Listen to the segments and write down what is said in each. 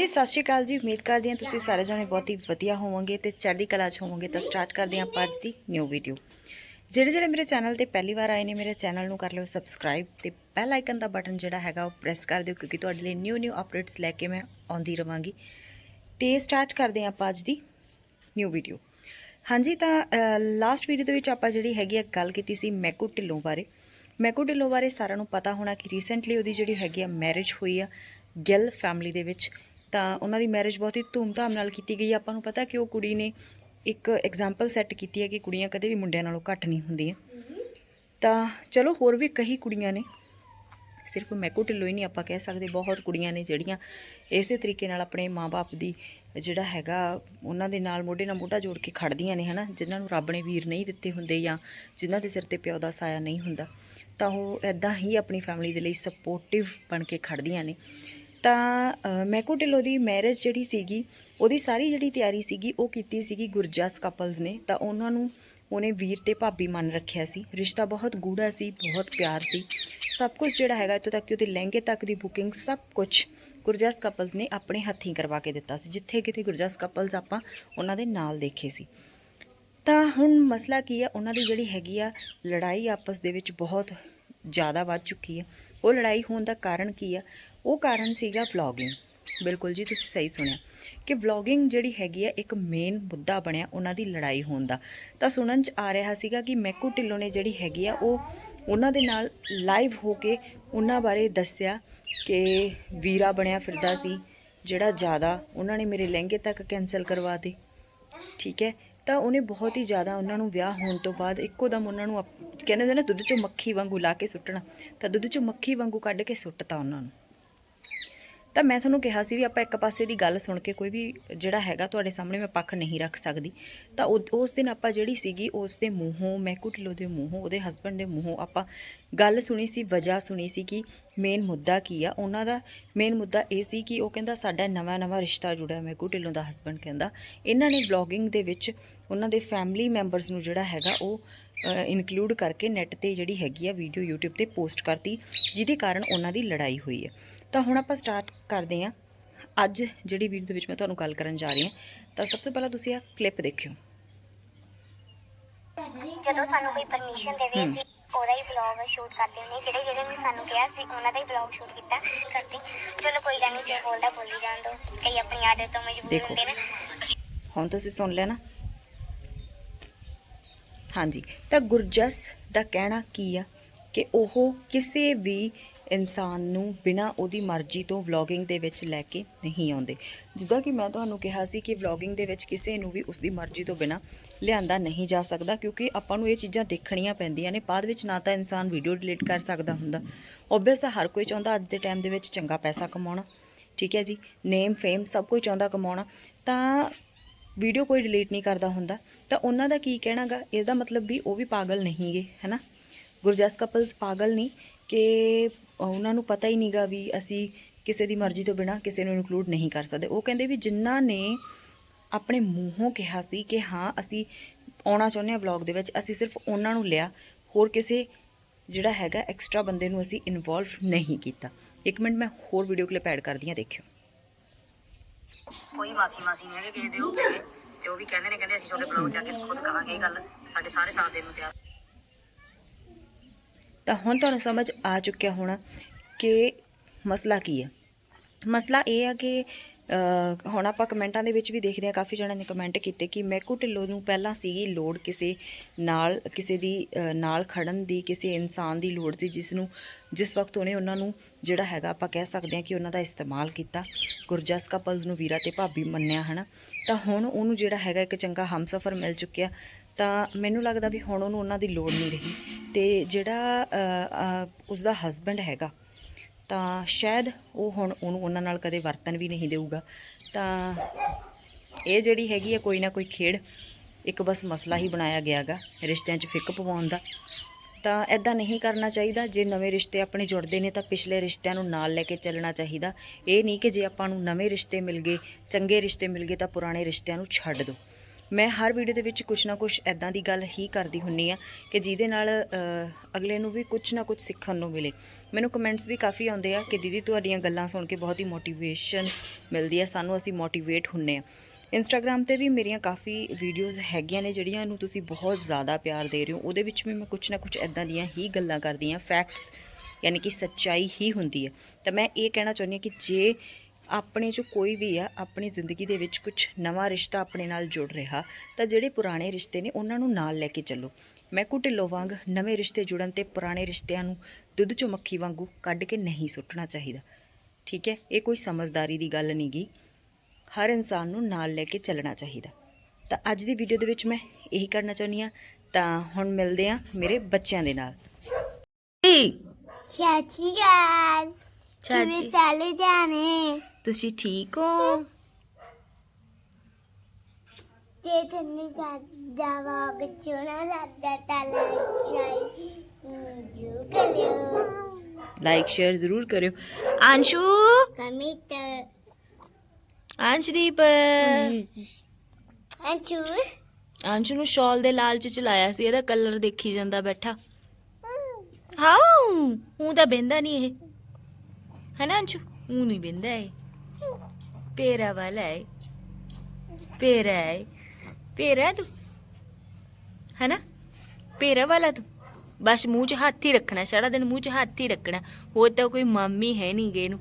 ਜੀ ਸਤਿ ਸ਼੍ਰੀ ਅਕਾਲ ਜੀ। ਉਮੀਦ ਕਰਦੀ ਹਾਂ ਤੁਸੀਂ ਸਾਰੇ ਜਣੇ ਬਹੁਤ ਹੀ ਵਧੀਆ ਹੋਵੋਗੇ ਤੇ ਚੜ੍ਹਦੀ ਕਲਾ 'ਚ ਹੋਵੋਗੇ ਤਾਂ ਸਟਾਰਟ ਕਰਦੇ ਹਾਂ ਆਪਾਂ ਅੱਜ ਦੀ ਨਿਊ ਵੀਡੀਓ ਜਿਹੜੇ ਜਿਹੜੇ ਮੇਰੇ ਚੈਨਲ ਤੇ ਪਹਿਲੀ ਵਾਰ ਆਏ ਨੇ ਮੇਰੇ ਚੈਨਲ ਨੂੰ ਕਰ ਲਿਓ ਸਬਸਕ੍ਰਾਈਬ ਤੇ ਬੈਲ ਆਈਕਨ ਦਾ ਬਟਨ ਜਿਹੜਾ ਹੈਗਾ ਉਹ ਪ੍ਰੈਸ ਕਰ ਦਿਓ ਕਿਉਂਕਿ ਤੁਹਾਡੇ ਲਈ ਨਿਊ ਨਿਊ ਅਪਡੇਟਸ ਲੈ ਕੇ ਮੈਂ ਆਉਂਦੀ ਰਵਾਂਗੀ। ਤੇ ਸਟਾਰਟ ਕਰਦੇ ਹਾਂ ਆਪਾਂ ਅੱਜ ਦੀ ਨਿਊ ਵੀਡੀਓ ਹਾਂਜੀ ਤਾਂ ਲਾਸਟ ਵੀਡੀਓ ਦੇ ਵਿੱਚ ਆਪਾਂ ਜਿਹੜੀ ਹੈਗੀ ਆ ਗੱਲ ਕੀਤੀ ਸੀ ਮੈਕੂ ਢਿੱਲੋਂ ਬਾਰੇ। ਮੈਕੂ ਢਿੱਲੋਂ ਬਾਰੇ ਸਾਰਿਆਂ ਨੂੰ ਪਤਾ ਹੋਣਾ ਕਿ ਰੀਸੈਂਟਲੀ ਉਹਦੀ ਜਿਹੜੀ ਹੈਗੀ ਆ ਮੈਰਿਜ ਹੋਈ ਆ ਗਿੱਲ ਫੈਮਿਲੀ ਦੇ ਵਿੱਚ। ਤਾਂ ਉਹਨਾਂ ਦੀ ਮੈਰਿਜ ਬਹੁਤ ਹੀ ਧੂਮਧਾਮ ਨਾਲ ਕੀਤੀ ਗਈ। ਆਪਾਂ ਨੂੰ ਪਤਾ ਕਿ ਉਹ ਕੁੜੀ ਨੇ ਇੱਕ ਐਗਜ਼ਾਮਪਲ ਸੈੱਟ ਕੀਤੀ ਹੈ ਕਿ ਕੁੜੀਆਂ ਕਦੇ ਵੀ ਮੁੰਡਿਆਂ ਨਾਲੋਂ ਘੱਟ ਨਹੀਂ ਹੁੰਦੀਆਂ। ਤਾਂ ਚਲੋ ਹੋਰ ਵੀ ਕਈ ਕੁੜੀਆਂ ਨੇ, ਸਿਰਫ ਮੈਕੂ ਢਿੱਲੋਂ ਹੀ ਨਹੀਂ ਆਪਾਂ ਕਹਿ ਸਕਦੇ, ਬਹੁਤ ਕੁੜੀਆਂ ਨੇ ਜਿਹੜੀਆਂ ਇਸੇ ਤਰੀਕੇ ਨਾਲ ਆਪਣੇ ਮਾਪੇ ਦੀ ਜਿਹੜਾ ਹੈਗਾ, ਉਹਨਾਂ ਦੇ ਨਾਲ ਮੋਢੇ ਨਾਲ ਮੋਢਾ ਜੋੜ ਕੇ ਖੜਦੀਆਂ ਨੇ, ਹਨਾ, ਜਿਨ੍ਹਾਂ ਨੂੰ ਰੱਬ ਨੇ ਵੀਰ ਨਹੀਂ ਦਿੱਤੇ ਹੁੰਦੇ ਜਾਂ ਜਿਨ੍ਹਾਂ ਦੇ ਸਿਰ ਤੇ ਪਿਓ ਦਾ ਸਾਇਆ ਨਹੀਂ ਹੁੰਦਾ। ਤਾਂ ਉਹ ਐਦਾਂ ਹੀ ਆਪਣੀ ਫੈਮਿਲੀ ਦੇ ਲਈ ਸਪੋਰਟਿਵ ਬਣ ਕੇ ਖੜਦੀਆਂ ਨੇ। ਤਾਂ ਮੈਕੋ ਢਿੱਲੋਂ ਦੀ ਮੈਰਿਜ ਜਿਹੜੀ ਸੀਗੀ, ਉਹਦੀ ਸਾਰੀ ਜਿਹੜੀ ਤਿਆਰੀ ਸੀਗੀ, ਉਹ ਕੀਤੀ ਸੀਗੀ ਗੁਰਜਸ ਕਪਲਸ ਨੇ, ਤਾਂ ਉਹਨਾਂ ਨੂੰ ਉਹਨੇ ਵੀਰ ਤੇ ਭਾਬੀ ਮੰਨ ਰੱਖਿਆ ਸੀ। ਰਿਸ਼ਤਾ ਬਹੁਤ ਗੂੜਾ ਸੀ, ਬਹੁਤ ਪਿਆਰ ਸੀ। ਸਭ ਕੁਝ ਜਿਹੜਾ ਹੈਗਾ, ਇੱਥੋਂ ਤੱਕ ਕਿ ਉਹਦੇ ਲਹਿੰਗੇ ਤੱਕ ਦੀ ਬੁਕਿੰਗ ਸਭ ਕੁਝ ਗੁਰਜਸ ਕਪਲਸ ਨੇ ਆਪਣੇ ਹੱਥੀਂ ਕਰਵਾ ਕੇ ਦਿੱਤਾ ਸੀ, ਜਿੱਥੇ ਕਿਤੇ ਗੁਰਜਸ ਕਪਲਸ ਆਪਾਂ ਉਹਨਾਂ ਦੇ ਨਾਲ ਦੇਖੇ ਸੀ। ਤਾਂ ਹੁਣ ਮਸਲਾ ਕੀ ਆ, ਉਹਨਾਂ ਦੀ ਜਿਹੜੀ ਹੈਗੀ ਆ ਲੜਾਈ ਆਪਸ ਦੇ ਵਿੱਚ ਬਹੁਤ ਜ਼ਿਆਦਾ ਵੱਧ ਚੁੱਕੀ ਹੈ ਉਹ ਲੜਾਈ ਹੋਣ ਦਾ ਕਾਰਨ ਕੀ ਆ? ਉਹ ਕਾਰਨ ਸੀਗਾ ਵਲੌਗਿੰਗ ਬਿਲਕੁਲ ਜੀ, ਤੁਸੀਂ ਸਹੀ ਸੁਣਿਆ। ਕਿ ਵਲੌਗਿੰਗ ਜਿਹੜੀ ਹੈਗੀ ਆ, ਇੱਕ ਮੇਨ ਮੁੱਦਾ ਬਣਿਆ ਉਹਨਾਂ ਦੀ ਲੜਾਈ ਹੋਣ ਦਾ। ਤਾਂ ਸੁਣਨ ਚ ਆ ਰਿਹਾ ਸੀਗਾ ਕਿ ਮੈਕੂ ਢਿੱਲੋਂ ਨੇ ਜਿਹੜੀ ਹੈਗੀ ਆ, ਉਹ ਉਹਨਾਂ ਦੇ ਨਾਲ ਲਾਈਵ ਹੋ ਕੇ ਉਹਨਾਂ ਬਾਰੇ ਦੱਸਿਆ ਕਿ ਵੀਰਾ ਬਣਿਆ ਫਿਰਦਾ ਸੀ, ਜਿਹੜਾ ਜ਼ਿਆਦਾ ਉਹਨਾਂ ਨੇ ਮੇਰੇ ਲਹਿੰਗੇ ਤੱਕ ਕੈਨਸਲ ਕਰਵਾ ਦੇ ਠੀਕ ਹੈ? ਤਾਂ ਉਹਨੇ ਬਹੁਤ ਹੀ ਜ਼ਿਆਦਾ ਉਹਨਾਂ ਨੂੰ ਵਿਆਹ ਹੋਣ ਤੋਂ ਬਾਅਦ ਇੱਕੋ ਦਮ ਉਹਨਾਂ ਨੂੰ ਅਪ- ਕਹਿੰਦੇ ਨੇ ਨਾ, ਦੁੱਧ ਚੋਂ ਮੱਖੀ ਵਾਂਗੂ ਲਾ ਕੇ ਸੁੱਟਣਾ। ਤਾਂ ਦੁੱਧ ਚੋਂ ਮੱਖੀ ਵਾਂਗੂ ਕੱਢ ਕੇ ਸੁੱਟਤਾ ਉਹਨਾਂ ਨੂੰ। ਤਾਂ ਮੈਂ ਤੁਹਾਨੂੰ ਕਿਹਾ ਸੀ ਵੀ ਆਪਾਂ ਇੱਕ ਪਾਸੇ ਦੀ ਗੱਲ ਸੁਣ ਕੇ ਕੋਈ ਵੀ ਜਿਹੜਾ ਹੈਗਾ ਤੁਹਾਡੇ ਸਾਹਮਣੇ ਮੈਂ ਪੱਖ ਨਹੀਂ ਰੱਖ ਸਕਦੀ। ਤਾਂ ਉਹ- ਉਸ ਦਿਨ ਆਪਾਂ ਜਿਹੜੀ ਸੀਗੀ, ਉਸ ਦੇ ਮੂੰਹੋਂ ਮੈਕੂ ਢਿੱਲੋਂ ਦੇ ਮੂੰਹੋਂ, ਉਹਦੇ ਹਸਬੰਡ ਦੇ ਮੂੰਹੋਂ ਆਪਾਂ ਗੱਲ ਸੁਣੀ ਸੀ, ਵਜ੍ਹਾ ਸੁਣੀ ਸੀ ਕਿ ਮੇਨ ਮੁੱਦਾ ਕੀ ਆ। ਉਹਨਾਂ ਦਾ ਮੇਨ ਮੁੱਦਾ ਇਹ ਸੀ ਕਿ ਉਹ ਕਹਿੰਦਾ, ਸਾਡਾ ਨਵਾਂ ਨਵਾਂ ਰਿਸ਼ਤਾ ਜੁੜਿਆ ਮੈਕੂ ਢਿੱਲੋਂ ਦਾ ਹਸਬੰਡ ਕਹਿੰਦਾ। ਇਹਨਾਂ ਨੇ ਵਲੌਗਿੰਗ ਦੇ ਵਿੱਚ ਉਹਨਾਂ ਦੇ ਫੈਮਿਲੀ ਮੈਂਬਰਸ ਨੂੰ ਜਿਹੜਾ ਹੈਗਾ, ਉਹ ਇਨਕਲੂਡ ਕਰਕੇ ਨੈਟ ਤੇ ਜਿਹੜੀ ਹੈਗੀ ਆ ਵੀਡੀਓ YouTube ਤੇ ਪੋਸਟ ਕਰਤੀ, ਜਿਹਦੇ ਕਾਰਨ ਉਹਨਾਂ ਦੀ ਲੜਾਈ ਹੋਈ ਹੈ ਤਾਂ ਹੁਣ ਆਪਾਂ ਸਟਾਰਟ ਕਰਦੇ ਹਾਂ। ਅੱਜ ਜਿਹੜੀ ਵੀਡੀਓ ਦੇ ਵਿੱਚ ਮੈਂ ਤੁਹਾਨੂੰ ਗੱਲ ਕਰਨ ਜਾ ਰਹੀ ਹਾਂ ਤਾਂ ਸਭ ਤੋਂ ਪਹਿਲਾਂ ਤੁਸੀਂ ਆ ਕਲਿੱਪ ਦੇਖਿਓ। ਜਦੋਂ ਸਾਨੂੰ ਕੋਈ ਪਰਮਿਸ਼ਨ ਦੇਵੇ ਅਸੀਂ ਉਹਦਾ ਹੀ ਬਲੌਗ ਸ਼ੂਟ ਕਰਦੇ ਹੁੰਦੇ ਹਾਂ। ਜਿਹੜੇ ਜਿਹੜੇ ਨੇ ਸਾਨੂੰ ਕਿਹਾ ਸੀ ਉਹਨਾਂ ਦਾ ਹੀ ਬਲੌਗ ਸ਼ੂਟ ਕੀਤਾ ਕਰਦੇ ਚਲੋ ਕੋਈ ਗੱਲ ਨਹੀਂ ਜੋ ਬੋਲਦਾ ਬੋਲੀ ਜਾਣ ਦੋ ਕਈ ਆਪਣੀ ਆਦਤ ਤੋਂ ਮਜਬੂਰ। ਹੁੰਦੇ ਨੇ। ਹੁਣ ਤੁਸੀਂ ਸੁਣ ਨਾ ਹਾਂਜੀ ਤਾਂ ਗੁਰਜਸ ਦਾ ਕਹਿਣਾ ਕੀ ਆ? ਕਿ ਉਹ ਕਿਸੇ ਵੀ ਇਨਸਾਨ ਨੂੰ ਬਿਨਾ ਉਹਦੀ ਮਰਜ਼ੀ ਤੋਂ ਵਲੌਗਿੰਗ ਦੇ ਵਿੱਚ ਲੈ ਕੇ ਨਹੀਂ ਆਉਂਦੇ। ਜਿੱਦਾਂ ਕਿ ਮੈਂ ਤੁਹਾਨੂੰ ਕਿਹਾ ਸੀ ਕਿ ਵਲੌਗਿੰਗ ਦੇ ਵਿੱਚ ਕਿਸੇ ਨੂੰ ਵੀ ਉਸਦੀ ਮਰਜ਼ੀ ਤੋਂ ਬਿਨਾ ਲਿਆਂਦਾ ਨਹੀਂ ਜਾ ਸਕਦਾ, ਕਿਉਂਕਿ ਆਪਾਂ ਨੂੰ ਇਹ ਚੀਜ਼ਾਂ ਦੇਖਣੀਆਂ ਪੈਂਦੀਆਂ ਨੇ। ਬਾਅਦ ਵਿੱਚ ਨਾ ਤਾਂ ਇਨਸਾਨ ਵੀਡੀਓ ਡਿਲੀਟ ਕਰ ਸਕਦਾ ਹੁੰਦਾ। ਓਬਵੀਅਸ ਹਰ ਕੋਈ ਚਾਹੁੰਦਾ ਅੱਜ ਦੇ ਟਾਈਮ ਦੇ ਵਿੱਚ ਚੰਗਾ ਪੈਸਾ ਕਮਾਉਣਾ। ਠੀਕ ਹੈ ਜੀ? ਨੇਮ ਫੇਮ ਸਭ ਕੋਈ ਚਾਹੁੰਦਾ ਕਮਾਉਣਾ। ਤਾਂ ਵੀਡੀਓ ਕੋਈ ਡਿਲੀਟ ਨਹੀਂ ਕਰਦਾ ਹੁੰਦਾ। ਤਾਂ ਉਹਨਾਂ ਦਾ ਕੀ ਕਹਿਣਾਗਾ? ਇਹਦਾ ਮਤਲਬ ਵੀ ਉਹ ਵੀ ਪਾਗਲ ਨਹੀਂਗੇ, ਹੈਨਾ? ਗੁਰਜਸ ਕਪਲਸ ਪਾਗਲ ਨਹੀਂ। ਕਿ ਉਹਨਾਂ ਨੂੰ ਪਤਾ ਹੀ ਨਹੀਂਗਾ ਵੀ ਅਸੀਂ ਕਿਸੇ ਦੀ ਮਰਜ਼ੀ ਤੋਂ ਬਿਨਾ ਕਿਸੇ ਨੂੰ ਇਨਕਲੂਡ ਨਹੀਂ ਕਰ ਸਕਦੇ। ਉਹ ਕਹਿੰਦੇ ਵੀ ਜਿਨ੍ਹਾਂ ਨੇ ਆਪਣੇ ਮੂੰਹੋਂ ਕਿਹਾ ਸੀ ਕਿ ਹਾਂ, ਅਸੀਂ ਆਉਣਾ ਚਾਹੁੰਦੇ ਹਾਂ ਵਲੌਗ ਦੇ ਵਿੱਚ, ਅਸੀਂ ਸਿਰਫ ਉਹਨਾਂ ਨੂੰ ਲਿਆ, ਹੋਰ ਕਿਸੇ ਜਿਹੜਾ ਹੈਗਾ ਐਕਸਟਰਾ ਬੰਦੇ ਨੂੰ ਅਸੀਂ ਇਨਵੋਲਵ ਨਹੀਂ ਕੀਤਾ। ਇੱਕ ਮਿੰਟ, ਮੈਂ ਹੋਰ ਵੀਡੀਓ ਕਲਿੱਪ ਐਡ ਕਰਦੀ ਹਾਂ, ਦੇਖਿਓ। ਕੋਈ ਮਾਸੀ ਮਾਸੀ ਨਹੀਂ ਹੈਗੇ, ਕਿਸੇ ਦੇ ਉਹ ਤੇ ਉਹ ਵੀ ਕਹਿੰਦੇ ਨੇ, ਕਹਿੰਦੇ ਅਸੀਂ ਤੁਹਾਡੇ ਬਲੌਗ ਜਾ ਕੇ ਖੁਦ ਕਹਾਂਗੇ ਇਹ ਗੱਲ। ਸਾਡੇ ਸਾਰੇ ਸਾਥ ਦੇਣ ਨੂੰ ਤਿਆਰ। ਤਾਂ ਹੁਣ ਤੁਹਾਨੂੰ ਸਮਝ ਆ ਚੁੱਕਿਆ ਹੋਣਾ ਕਿ ਮਸਲਾ ਕੀ ਹੈ। ਮਸਲਾ ਇਹ ਆ ਕਿ ਹੁਣ ਆਪਾਂ ਕਮੈਂਟਾਂ ਦੇ ਵਿੱਚ ਵੀ ਦੇਖਦੇ ਹਾਂ, ਕਾਫੀ ਜਣਾਂ ਨੇ ਕਮੈਂਟ ਕੀਤੇ ਕਿ ਮੈਕੂ ਢਿੱਲੋਂ ਨੂੰ ਪਹਿਲਾਂ ਸੀਗੀ ਲੋੜ ਕਿਸੇ ਨਾਲ, ਕਿਸੇ ਦੀ ਨਾਲ ਖੜਨ ਦੀ, ਕਿਸੇ ਇਨਸਾਨ ਦੀ ਲੋੜ ਸੀ, ਜਿਸ ਨੂੰ, ਜਿਸ ਵਕਤ ਉਹਨੇ ਉਹਨਾਂ ਨੂੰ ਜਿਹੜਾ ਹੈਗਾ ਆਪਾਂ ਕਹਿ ਸਕਦੇ ਹਾਂ ਕਿ ਉਹਨਾਂ ਦਾ ਇਸਤੇਮਾਲ ਕੀਤਾ। ਗੁਰਜਸ ਕਪਲਸ ਨੂੰ ਵੀਰਾ ਤੇ ਭਾਬੀ ਮੰਨਿਆ, ਹਨਾ। ਤਾਂ ਹੁਣ ਉਹਨੂੰ ਜਿਹੜਾ ਹੈਗਾ ਇੱਕ ਚੰਗਾ ਹਮਸਫਰ ਮਿਲ ਚੁੱਕਿਆ। ਤਾਂ ਮੈਨੂੰ ਲੱਗਦਾ ਵੀ ਹੁਣ ਉਹਨੂੰ ਉਹਨਾਂ ਦੀ ਲੋੜ ਨਹੀਂ ਰਹੀ। ਤੇ ਜਿਹੜਾ ਉਸ ਦਾ ਹਸਬੰਡ ਹੈਗਾ, ਤਾਂ ਸ਼ਾਇਦ ਉਹ ਹੁਣ ਉਹਨੂੰ ਉਹਨਾਂ ਨਾਲ ਕਦੇ ਵਰਤਨ ਵੀ ਨਹੀਂ ਦੇਊਗਾ। ਤਾਂ ਇਹ ਜਿਹੜੀ ਹੈਗੀ ਹੈ ਕੋਈ ਨਾ ਕੋਈ ਖੇਡ, ਇੱਕ ਬਸ ਮਸਲਾ ਹੀ ਬਣਾਇਆ ਗਿਆਗਾ ਰਿਸ਼ਤਿਆਂ 'ਚ ਫਿੱਕ ਪਵਾਉਣ ਦਾ। ਤਾਂ ਐਦਾਂ ਨਹੀਂ ਕਰਨਾ ਚਾਹੀਦਾ, ਜੇ ਨਵੇਂ ਰਿਸ਼ਤੇ ਆਪਣੇ ਜੁੜਦੇ ਨੇ ਤਾਂ ਪਿਛਲੇ ਰਿਸ਼ਤਿਆਂ ਨੂੰ ਨਾਲ ਲੈ ਕੇ ਚੱਲਣਾ ਚਾਹੀਦਾ। ਇਹ ਨਹੀਂ ਕਿ ਜੇ ਆਪਾਂ ਨੂੰ ਨਵੇਂ ਰਿਸ਼ਤੇ ਮਿਲ ਗਏ, ਚੰਗੇ ਰਿਸ਼ਤੇ ਮਿਲ ਗਏ ਤਾਂ ਪੁਰਾਣੇ ਰਿਸ਼ਤਿਆਂ ਨੂੰ ਛੱਡ ਦਿਓ ਮੈਂ ਹਰ ਵੀਡੀਓ ਦੇ ਵਿੱਚ ਕੁਛ ਨਾ ਕੁਛ ਐਦਾਂ ਦੀ ਗੱਲ ਹੀ ਕਰਦੀ ਹੁੰਨੀ ਆ ਕਿ ਜਿਹਦੇ ਨਾਲ ਅਗਲੇ ਨੂੰ ਵੀ ਕੁਛ ਨਾ ਕੁਛ ਸਿੱਖਣ ਨੂੰ ਮਿਲੇ। ਮੈਨੂੰ ਕਮੈਂਟਸ ਵੀ ਕਾਫੀ ਆਉਂਦੇ ਆ ਕਿ ਦੀਦੀ ਤੁਹਾਡੀਆਂ ਗੱਲਾਂ ਸੁਣ ਕੇ ਬਹੁਤ ਹੀ ਮੋਟੀਵੇਸ਼ਨ ਮਿਲਦੀ ਆ, ਸਾਨੂੰ ਅਸੀਂ ਮੋਟੀਵੇਟ ਹੁੰਨੇ ਆ। ਇੰਸਟਾਗ੍ਰam ਤੇ ਵੀ ਮੇਰੀਆਂ ਕਾਫੀ ਵੀਡੀਓਜ਼ ਹੈਗੀਆਂ ਨੇ ਜਿਹੜੀਆਂ ਨੂੰ ਤੁਸੀਂ ਬਹੁਤ ਜ਼ਿਆਦਾ ਪਿਆਰ ਦੇ ਰਹੇ ਹੋ। ਉਹਦੇ ਵਿੱਚ ਵੀ ਮੈਂ ਕੁਛ ਨਾ ਕੁਛ ਐਦਾਂ ਦੀਆਂ ਹੀ ਗੱਲਾਂ ਕਰਦੀ ਆ ਫੈਕਟਸ ਯਾਨੀ ਕਿ ਸੱਚਾਈ ਹੀ ਹੁੰਦੀ ਹੈ ਤਾਂ ਮੈਂ ਇਹ ਕਹਿਣਾ ਚਾਹੁੰਦੀ ਹਾਂ ਕਿ ਜੇ ਆਪਣੇ ਚੋਂ ਕੋਈ ਵੀ ਆ ਆਪਣੀ ਜ਼ਿੰਦਗੀ ਦੇ ਵਿੱਚ ਕੁਝ ਨਵਾਂ ਰਿਸ਼ਤਾ ਆਪਣੇ ਨਾਲ ਜੁੜ ਰਿਹਾ ਤਾਂ ਜਿਹੜੇ ਪੁਰਾਣੇ ਰਿਸ਼ਤੇ ਨੇ ਉਹਨਾਂ ਨੂੰ ਨਾਲ ਲੈ ਕੇ ਚੱਲੋ। ਮੈਂ ਕੁ ਢਿੱਲੋਂ ਵਾਂਗ ਨਵੇਂ ਰਿਸ਼ਤੇ ਜੁੜਨ ਤੇ ਪੁਰਾਣੇ ਰਿਸ਼ਤਿਆਂ ਨੂੰ ਦੁੱਧ ਚੋਂ ਮੱਖੀ ਵਾਂਗੂ ਕੱਢ ਕੇ ਨਹੀਂ ਸੁੱਟਣਾ ਚਾਹੀਦਾ। ਠੀਕ ਹੈ? ਇਹ ਕੋਈ ਸਮਝਦਾਰੀ ਦੀ ਗੱਲ ਨਹੀਂ ਗੀ। ਹਰ ਇਨਸਾਨ ਨੂੰ ਨਾਲ ਲੈ ਕੇ ਚੱਲਣਾ ਚਾਹੀਦਾ। ਤਾਂ ਅੱਜ ਦੀ ਵੀਡੀਓ ਦੇ ਵਿੱਚ ਮੈਂ ਇਹੀ ਕਰਨਾ ਚਾਹੁੰਦੀ ਹਾਂ। ਤਾਂ ਹੁਣ ਮਿਲਦੇ ਹਾਂ ਮੇਰੇ ਬੱਚਿਆਂ ਦੇ ਨਾਲ। ਚਾਚੀ ਗਾਲ ਚਾਚੀ। ਸਾਲੇ ਜਾਣੇ? ਤੁਸੀਂ ਠੀਕ ਹੋ? ਤੇ ਤੈਨੂੰ ਸਾਡਾ ਵਾਗ ਚੋਣਾ ਲੱਗਦਾ ਤਾਂ ਲਾਈਕ ਜੋ ਕਰਿਓ। ਲਾਈਕ ਸ਼ੇਅਰ ਜ਼ਰੂਰ ਕਰਿਓ। ਅੰਸ਼ੂ? ਕਮਿਟ ਅੰਸ਼ਦੀਪ? ਅੰਚੂ ਅੰਸ਼ੂ ਨੂੰ ਸ਼ਾਲ ਦੇ ਲਾਲਚ ਚ ਲਾਇਆ ਸੀ ਇਹਦਾ ਕਲਰ ਦੇਖੀ ਜਾਂਦਾ ਬੈਠਾ। ਹਾਂ ਉਹ ਤਾਂ ਬਹਿੰਦਾ ਨਹੀਂ ਇਹ। ਹੈ ਨਾ ਅੰਸ਼ੂ? ਉਹ ਨਹੀਂ ਬਹਿੰਦਾ ਇਹ। ਪੇਰਾ ਵਾਲਾ ਹੈ ਪੇਰਾ ਹੈ ਪੇਰਾ ਤੂੰ। ਹੈ ਨਾ ਪੇਰਾ ਵਾਲਾ ਤੂੰ। ਬਸ ਮੂੰਹ 'ਚ ਹੱਥ ਹੀ ਰੱਖਣਾ, ਸਾਰਾ ਦਿਨ ਮੂੰਹ 'ਚ ਹੱਥ ਹੀ ਰੱਖਣਾ। ਹੋਰ ਤਾਂ ਕੋਈ ਮਾਮੀ ਹੈ ਨਹੀਂ ਗੇ ਨੂੰ।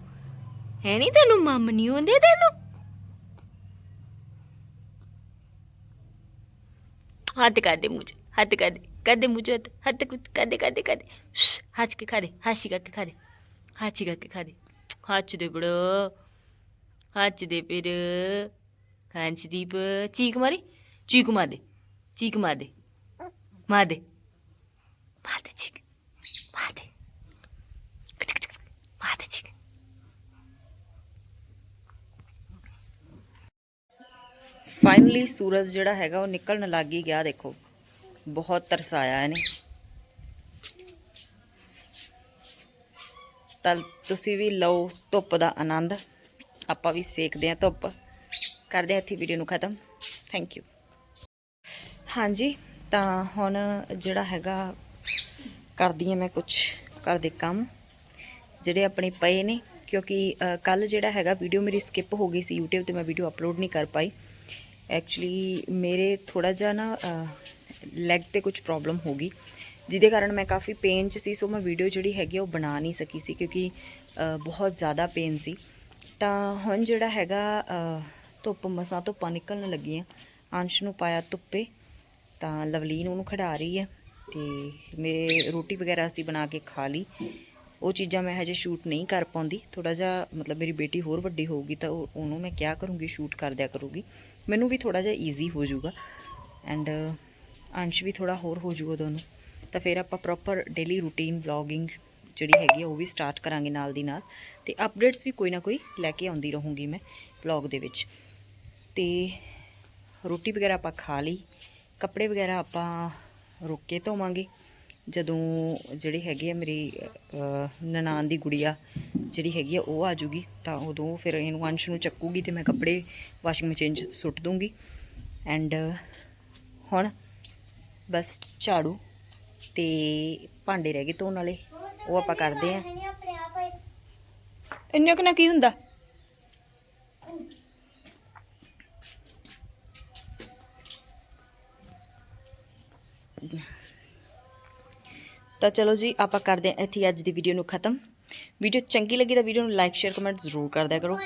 ਹੈ ਨਹੀਂ ਤੈਨੂੰ ਮੰਮ ਨਹੀਂ ਹੁੰਦੇ ਤੈਨੂੰ? ਹੱਥ ਕਰ ਦੇ ਮੂੰਹ 'ਚ, ਹੱਥ ਕਰ ਦੇ ਕਰ ਮੂੰਹ 'ਚ ਹੱਥ ਹੱਥ ਕਦੇ ਕਰ ਦੇ ਹੱਸ ਕੇ ਖਾ ਦੇ, ਹਾਸੀ ਕਰਕੇ ਖਾ ਦੇ, ਹਾਸੀ ਕਰਕੇ ਖਾ ਦੇ। ਹੱਥ ਦੇ ਬੜੋ। ਹੱਥ ਦੇ ਫਿਰ ਕਾਂਚਦੀਪ ਚੀਕ ਮਾਰੀ? ਚੀਕ ਮਾਰ ਦੇ, ਚੀਕ ਮਾਰ ਦੇ ਮਾਰ ਦੇ ਮਾਰ ਦੇ ਚੀਕ, ਮਾਰ ਦੇ। ਮਾਰ ਦੇ ਚੀਕ। ਫਾਈਨਲੀ ਸੂਰਜ ਜਿਹੜਾ ਹੈਗਾ ਉਹ ਨਿਕਲਣ ਲੱਗ ਹੀ ਗਿਆ, ਦੇਖੋ। ਬਹੁਤ ਤਰਸਾਇਆ ਇਹਨੇ। ਤਲ, ਤੁਸੀਂ ਵੀ ਲਓ ਧੁੱਪ ਦਾ ਆਨੰਦ। ਆਪਾਂ ਵੀ ਸੇਕਦੇ ਹਾਂ ਧੁੱਪ। ਕਰਦੇ ਹਾਂ ਇੱਥੇ ਵੀਡੀਓ ਨੂੰ ਖਤਮ। ਥੈਂਕ ਯੂ ਹਾਂਜੀ, ਤਾਂ ਹੁਣ ਜਿਹੜਾ ਹੈਗਾ, ਕਰਦੀ ਹਾਂ ਮੈਂ ਕੁਝ ਘਰ ਦੇ ਕੰਮ, ਜਿਹੜੇ ਆਪਣੇ ਪਏ ਨੇ। ਕਿਉਂਕਿ ਕੱਲ ਜਿਹੜਾ ਹੈਗਾ ਵੀਡੀਓ ਮੇਰੀ ਸਕਿਪ ਹੋ ਗਈ ਸੀ YouTube ਤੇ ਮੈਂ ਵੀਡੀਓ ਅਪਲੋਡ ਨਹੀਂ ਕਰ ਪਾਈ। ਐਕਚੁਅਲੀ ਮੇਰੇ ਥੋੜਾ ਜਿਹਾ ਨਾ ਲੈਗ ਤੇ ਕੁਝ ਪ੍ਰੋਬਲਮ ਹੋ ਗਈ। ਜਿਹਦੇ ਕਾਰਨ ਮੈਂ ਕਾਫੀ ਪੇਨ 'ਚ ਸੀ ਸੋ ਮੈਂ ਵੀਡੀਓ ਜਿਹੜੀ ਹੈਗੀ ਆ ਉਹ ਬਣਾ ਨਹੀਂ ਸਕੀ ਸੀ। ਕਿਉਂਕਿ ਬਹੁਤ ਜ਼ਿਆਦਾ ਪੇਨ ਸੀ। ਤਾਂ ਹੁਣ ਜਿਹੜਾ ਹੈਗਾ ਧੁੱਪ ਮਸਾਂ ਧੁੱਪਾਂ ਨਿਕਲਣ ਲੱਗੀਆਂ। ਅੰਸ਼ ਨੂੰ ਪਾਇਆ ਧੁੱਪੇ, ਤਾਂ ਲਵਲੀਨ ਉਹਨੂੰ ਖੜਾ ਰਹੀ ਹੈ ਤੇ ਮੇਰੇ ਰੋਟੀ ਵਗੈਰਾ ਅਸੀਂ ਬਣਾ ਕੇ ਖਾ ਲਈ। ਉਹ ਚੀਜ਼ਾਂ ਮੈਂ ਹਜੇ ਸ਼ੂਟ ਨਹੀਂ ਕਰ ਪਾਉਂਦੀ। ਥੋੜਾ ਜਿਹਾ ਮਤਲਬ ਮੇਰੀ ਬੇਟੀ ਹੋਰ ਵੱਡੀ ਹੋਊਗੀ ਤਾਂ ਉਹਨੂੰ ਮੈਂ ਕਿਹਾ ਕਰੂੰਗੀ, ਸ਼ੂਟ ਕਰ ਦਿਆ ਕਰੂਗੀ। ਮੈਨੂੰ ਵੀ ਥੋੜਾ ਜਿਹਾ ਈਜ਼ੀ ਹੋ ਜਾਊਗਾ। ਐਂਡ ਅੰਸ਼ ਵੀ ਥੋੜਾ ਹੋਰ ਹੋ ਜਾਊਗਾ ਦੋਨੋਂ। ਤਾਂ ਫਿਰ ਆਪਾਂ ਪ੍ਰੋਪਰ ਡੇਲੀ ਰੂਟੀਨ ਵਲੌਗਿੰਗ ਜਿਹੜੀ ਹੈਗੀ ਆ ਉਹ ਵੀ ਸਟਾਰਟ ਕਰਾਂਗੇ ਨਾਲ ਦੀ ਨਾਲ। ਤੇ ਅਪਡੇਟਸ ਵੀ ਕੋਈ ਨਾ ਕੋਈ ਲੈ ਕੇ ਆਉਂਦੀ ਰਹੂੰਗੀ ਮੈਂ ਵਲੌਗ ਦੇ ਵਿੱਚ। ਤੇ ਰੋਟੀ ਵਗੈਰਾ ਆਪਾਂ ਖਾ ਲਈ। ਕੱਪੜੇ ਵਗੈਰਾ ਆਪਾਂ ਰੁੱਕ ਕੇ ਧੋਵਾਂਗੇ। ਜਦੋਂ ਜਿਹੜੇ ਹੈਗੇ ਆ ਮੇਰੀ ਅਹ, ਨਨਾਣ ਦੀ ਗੁੜੀਆ ਜਿਹੜੀ ਹੈਗੀ ਆ ਉਹ ਆ ਜੂਗੀ ਤਾਂ ਉਦੋਂ ਫਿਰ ਇਹਨੂੰ ਅੰਸ਼ ਨੂੰ ਚੱਕੂਗੀ ਤੇ ਮੈਂ ਕੱਪੜੇ ਵਾਸ਼ਿੰਗ ਮਸ਼ੀਨ 'ਚ ਸੁੱਟ ਦੂੰਗੀ। ਐਂਡ ਹੁਣ ਬਸ ਝਾੜੂ ਤੇ ਭਾਂਡੇ ਰਹਿ ਗਏ ਧੋਣ ਵਾਲੇ। ਉਹ ਆਪਾਂ ਕਰਦੇ ਆਂ ਇੰਨੇ ਕੁ ਨਾ ਕੀ ਹੁੰਦਾ? ਤਾਂ ਚਲੋ ਜੀ, ਆਪਾਂ ਕਰਦੇ ਹਾਂ ਇੱਥੇ ਅੱਜ ਦੀ ਵੀਡੀਓ ਨੂੰ ਖਤਮ। ਵੀਡੀਓ ਚੰਗੀ ਲੱਗੀ ਤਾਂ ਵੀਡੀਓ ਨੂੰ ਲਾਈਕ ਸ਼ੇਅਰ ਕਮੈਂਟ ਜ਼ਰੂਰ ਕਰ ਕਰੋ।